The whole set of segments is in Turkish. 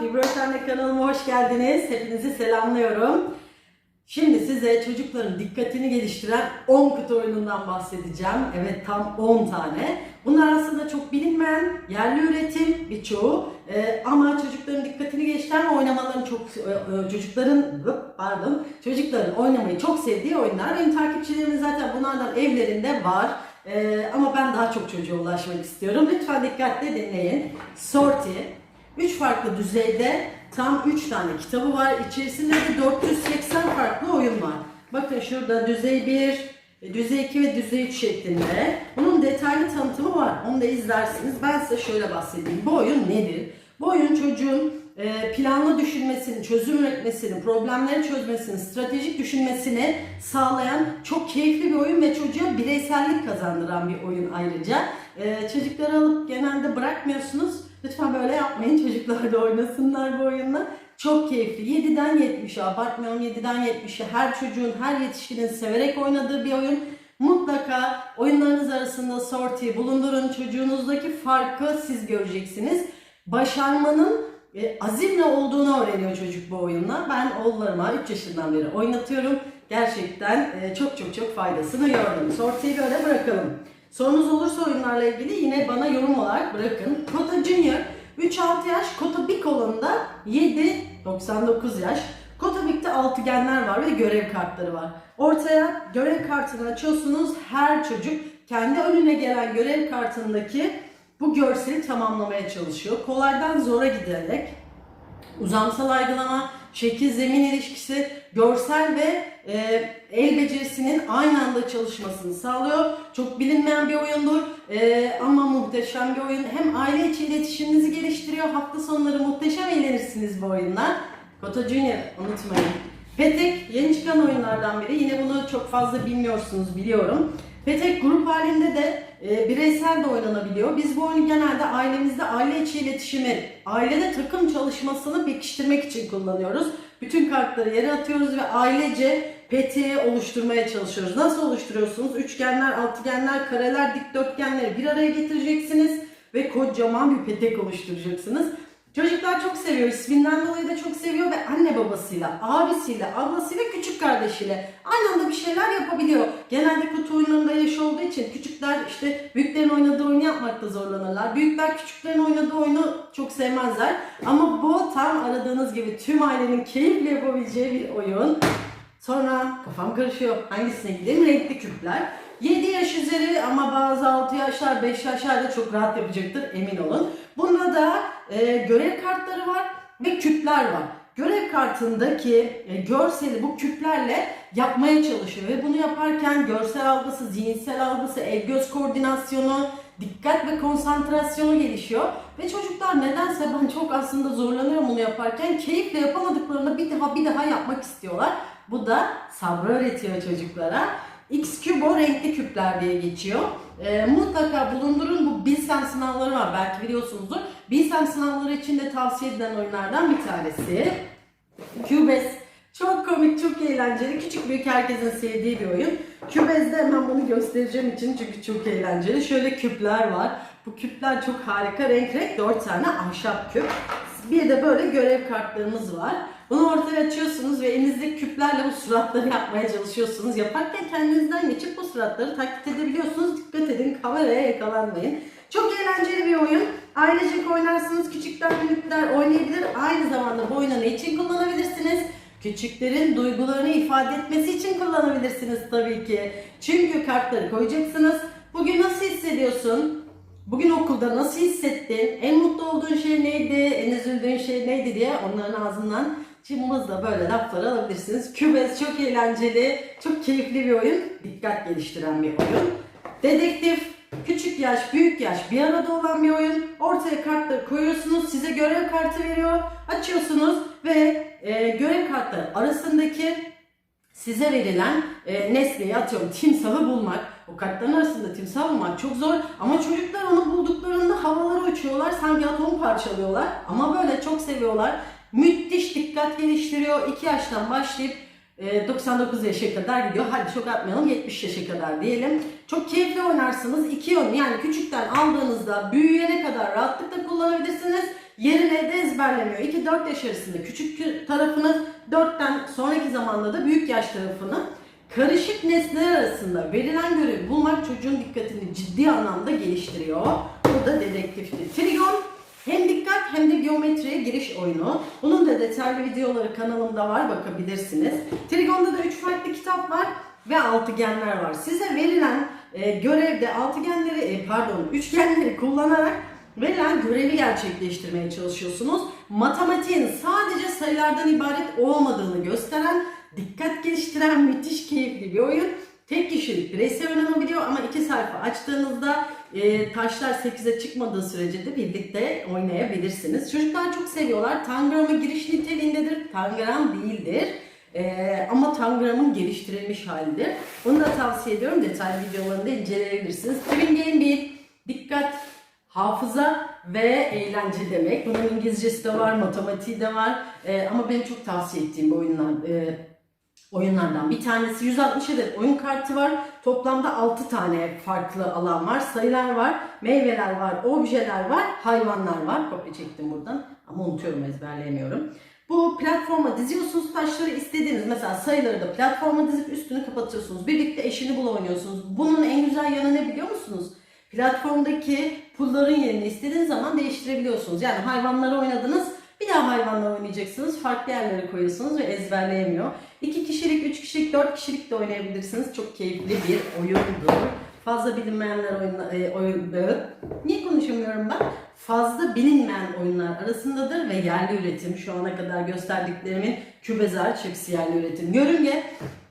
Fibroşen'le kanalıma hoş geldiniz. Hepinizi selamlıyorum. Şimdi size çocukların dikkatini geliştiren 10 kutu oyunundan bahsedeceğim. Evet tam 10 tane. Bunlar aslında çok bilinmeyen, yerli üretim birçoğu. Ee, ama çocukların dikkatini geliştiren ve çok e, e, çocukların pardon çocukların oynamayı çok sevdiği oyunlar. Benim takipçilerimin zaten bunlardan evlerinde var. Ee, ama ben daha çok çocuğa ulaşmak istiyorum. Lütfen dikkatle dinleyin. Sorti, 3 farklı düzeyde tam 3 tane kitabı var. İçerisinde de 480 farklı oyun var. Bakın şurada düzey 1, düzey 2 ve düzey 3 şeklinde. Bunun detaylı tanıtımı var. Onu da izlersiniz. Ben size şöyle bahsedeyim. Bu oyun nedir? Bu oyun çocuğun e, planlı düşünmesini, çözüm üretmesini, problemleri çözmesini, stratejik düşünmesini sağlayan çok keyifli bir oyun ve çocuğa bireysellik kazandıran bir oyun ayrıca. E, çocukları alıp genelde bırakmıyorsunuz. Lütfen böyle yapmayın. Çocuklar da oynasınlar bu oyunla. Çok keyifli. 7'den 70'e abartmıyorum 7'den 70'e her çocuğun, her yetişkinin severek oynadığı bir oyun. Mutlaka oyunlarınız arasında sorti bulundurun. Çocuğunuzdaki farkı siz göreceksiniz. Başarmanın e, azimle olduğunu öğreniyor çocuk bu oyunla. Ben oğullarıma 3 yaşından beri oynatıyorum. Gerçekten e, çok çok çok faydasını gördüm. Sortiyi böyle bırakalım. Sorunuz olursa oyunlarla ilgili yine bana yorum olarak bırakın. Kota Junior 3-6 yaş, Kota Big olanında 7-99 yaş. Kota Big'de altıgenler var ve görev kartları var. Ortaya görev kartını açıyorsunuz. Her çocuk kendi önüne gelen görev kartındaki bu görseli tamamlamaya çalışıyor. Kolaydan zora giderek uzamsal algılama, şekil zemin ilişkisi, görsel ve e, el becerisinin aynı anda çalışmasını sağlıyor. Çok bilinmeyen bir oyundur e, ama muhteşem bir oyun. Hem aile içi iletişiminizi geliştiriyor. Hafta sonları muhteşem eğlenirsiniz bu oyunla. Kota Junior unutmayın. Petek yeni çıkan oyunlardan biri. Yine bunu çok fazla bilmiyorsunuz biliyorum. Petek grup halinde de e, bireysel de oynanabiliyor. Biz bu oyunu genelde ailemizde aile içi iletişimi, ailede takım çalışmasını pekiştirmek için kullanıyoruz. Bütün kartları yere atıyoruz ve ailece peteği oluşturmaya çalışıyoruz. Nasıl oluşturuyorsunuz? Üçgenler, altıgenler, kareler, dikdörtgenleri bir araya getireceksiniz ve kocaman bir petek oluşturacaksınız. Çocuklar çok seviyor. İsminden dolayı da çok seviyor ve anne babasıyla, abisiyle, ablasıyla, küçük kardeşiyle aynı anda bir şeyler yapabiliyor. Genelde kutu oyunlarında yaş olduğu için küçükler işte büyüklerin oynadığı oyunu yapmakta zorlanırlar. Büyükler küçüklerin oynadığı oyunu çok sevmezler. Ama bu tam aradığınız gibi tüm ailenin keyifle yapabileceği bir oyun. Sonra kafam karışıyor. Hangisine gideyim? Renkli küpler. 7 yaş üzeri ama bazı 6 yaşlar, 5 yaşlar da çok rahat yapacaktır emin olun. Bunda da e, görev kartları var ve küpler var. Görev kartındaki e, görseli bu küplerle yapmaya çalışıyor ve bunu yaparken görsel algısı, zihinsel algısı, el göz koordinasyonu, dikkat ve konsantrasyonu gelişiyor. Ve çocuklar nedense ben çok aslında zorlanıyorum bunu yaparken keyifle yapamadıklarını bir daha bir daha yapmak istiyorlar. Bu da sabrı öğretiyor çocuklara. X Cubo renkli küpler diye geçiyor. E, mutlaka bulundurun. Bu Bilsem sınavları var belki biliyorsunuzdur. Bilsem sınavları için de tavsiye edilen oyunlardan bir tanesi. Cubes. Çok komik, çok eğlenceli. Küçük büyük herkesin sevdiği bir oyun. Cubes'de hemen bunu göstereceğim için çünkü çok eğlenceli. Şöyle küpler var. Bu küpler çok harika. Renk renk 4 tane ahşap küp. Bir de böyle görev kartlarımız var. Bunu ortaya açıyorsunuz ve elinizdeki küplerle bu suratları yapmaya çalışıyorsunuz. Yaparken kendinizden geçip bu suratları taklit edebiliyorsunuz. Dikkat edin kameraya yakalanmayın. Çok eğlenceli bir oyun. Ailecek oynarsınız. Küçükler, büyükler oynayabilir. Aynı zamanda bu oyunu ne için kullanabilirsiniz? Küçüklerin duygularını ifade etmesi için kullanabilirsiniz tabii ki. Çünkü kartları koyacaksınız. Bugün nasıl hissediyorsun? Bugün okulda nasıl hissettin? En mutlu olduğun şey neydi? En üzüldüğün şey neydi diye onların ağzından cımbızla böyle lafları alabilirsiniz. Kübez çok eğlenceli, çok keyifli bir oyun. Dikkat geliştiren bir oyun. Dedektif, küçük yaş, büyük yaş bir arada olan bir oyun. Ortaya kartları koyuyorsunuz, size görev kartı veriyor. Açıyorsunuz ve e, görev kartları arasındaki size verilen e, nesneyi atıyorum timsahı bulmak. O kartların arasında timsah bulmak çok zor ama çocuklar onu bulduklarında havalara uçuyorlar sanki atom parçalıyorlar ama böyle çok seviyorlar. Müthiş dikkat geliştiriyor. 2 yaştan başlayıp e, 99 yaşa kadar gidiyor. Hadi çok atmayalım 70 yaşa kadar diyelim. Çok keyifli oynarsınız. İki yön yani küçükten aldığınızda büyüyene kadar rahatlıkla kullanabilirsiniz. Yerine ezberlemiyor. 2-4 yaş arasında küçük tarafını, 4'ten sonraki zamanda da büyük yaş tarafını karışık nesneler arasında verilen görevi bulmak çocuğun dikkatini ciddi anlamda geliştiriyor. Bu da dedektifti. Trigon hem dikkat hem de geometriye giriş oyunu. Bunun da detaylı videoları kanalımda var bakabilirsiniz. Trigon'da da 3 farklı kitap var ve altıgenler var. Size verilen e, görevde altıgenleri e, pardon üçgenleri kullanarak verilen görevi gerçekleştirmeye çalışıyorsunuz. Matematiğin sadece sayılardan ibaret olmadığını gösteren, dikkat geliştiren müthiş keyifli bir oyun. Tek kişilik bireysel oynanabiliyor ama iki sayfa açtığınızda e, taşlar 8'e çıkmadığı sürece de birlikte oynayabilirsiniz. Çocuklar çok seviyorlar. Tangrama giriş niteliğindedir. Tangram değildir. Ee, ama Tangram'ın geliştirilmiş halidir. Onu da tavsiye ediyorum. Detaylı videolarını da inceleyebilirsiniz. Twin Game bir dikkat, hafıza ve eğlence demek. Bunun İngilizcesi de var, matematiği de var. Ee, ama benim çok tavsiye ettiğim bir oyunlar, e, oyunlardan bir tanesi. 160 adet oyun kartı var. Toplamda 6 tane farklı alan var. Sayılar var, meyveler var, objeler var, hayvanlar var. Kopya çektim buradan ama unutuyorum ezberleyemiyorum. Bu platforma diziyorsunuz taşları istediğiniz mesela sayıları da platforma dizip üstünü kapatıyorsunuz. Birlikte eşini bul oynuyorsunuz. Bunun en güzel yanı ne biliyor musunuz? Platformdaki pulların yerini istediğiniz zaman değiştirebiliyorsunuz. Yani hayvanları oynadınız bir daha hayvanla oynayacaksınız. Farklı yerlere koyuyorsunuz ve ezberleyemiyor. 2 kişilik, 3 kişilik, 4 kişilik de oynayabilirsiniz. Çok keyifli bir oyundur. Fazla bilinmeyenler oyunla, e, oyundu. Niye konuşamıyorum ben? Fazla bilinmeyen oyunlar arasındadır ve yerli üretim. Şu ana kadar gösterdiklerimin kübezar, hepsi yerli üretim. Yörünge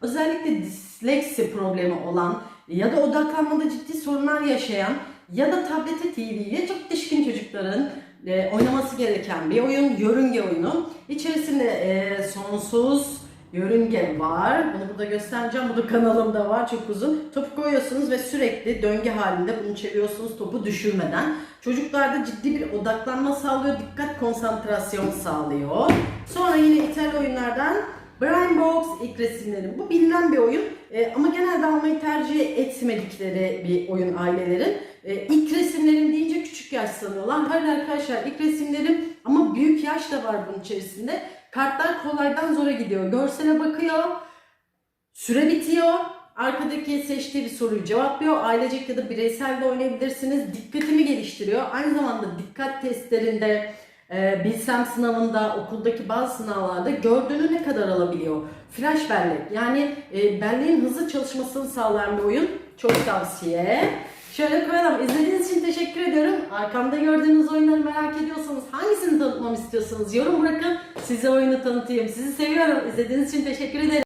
özellikle disleksi problemi olan ya da odaklanmada ciddi sorunlar yaşayan ya da tablete TV'ye çok düşkün çocukların e, oynaması gereken bir oyun. Yörünge oyunu. İçerisinde e, sonsuz yörünge var. Bunu burada göstereceğim. Bu da kanalımda var. Çok uzun. Topu koyuyorsunuz ve sürekli döngü halinde bunu çeviriyorsunuz topu düşürmeden. Çocuklarda ciddi bir odaklanma sağlıyor. Dikkat konsantrasyon sağlıyor. Sonra yine İtalya oyunlardan Brain Box ilk resimleri. Bu bilinen bir oyun Ee, ama genelde almayı tercih etmedikleri bir oyun ailelerin. Ee, ilk resimlerim deyince küçük yaş sanıyorlar. Hayır arkadaşlar ilk resimlerim ama büyük yaş da var bunun içerisinde. Kartlar kolaydan zora gidiyor. Görsele bakıyor. Süre bitiyor. Arkadaki seçtiği bir soruyu cevaplıyor. Ailecek ya da bireysel de oynayabilirsiniz. Dikkatimi geliştiriyor. Aynı zamanda dikkat testlerinde, e, bilsem sınavında, okuldaki bazı sınavlarda gördüğünü ne kadar alabiliyor? Flash bellek. Yani e, belleğin hızlı çalışmasını sağlayan bir oyun. Çok tavsiye. Şöyle koyalım. İzlediğiniz için teşekkür ediyorum. Arkamda gördüğünüz oyunları merak ediyorsanız hangisini tanıtmamı istiyorsanız yorum bırakın. Size oyunu tanıtayım. Sizi seviyorum. İzlediğiniz için teşekkür ederim.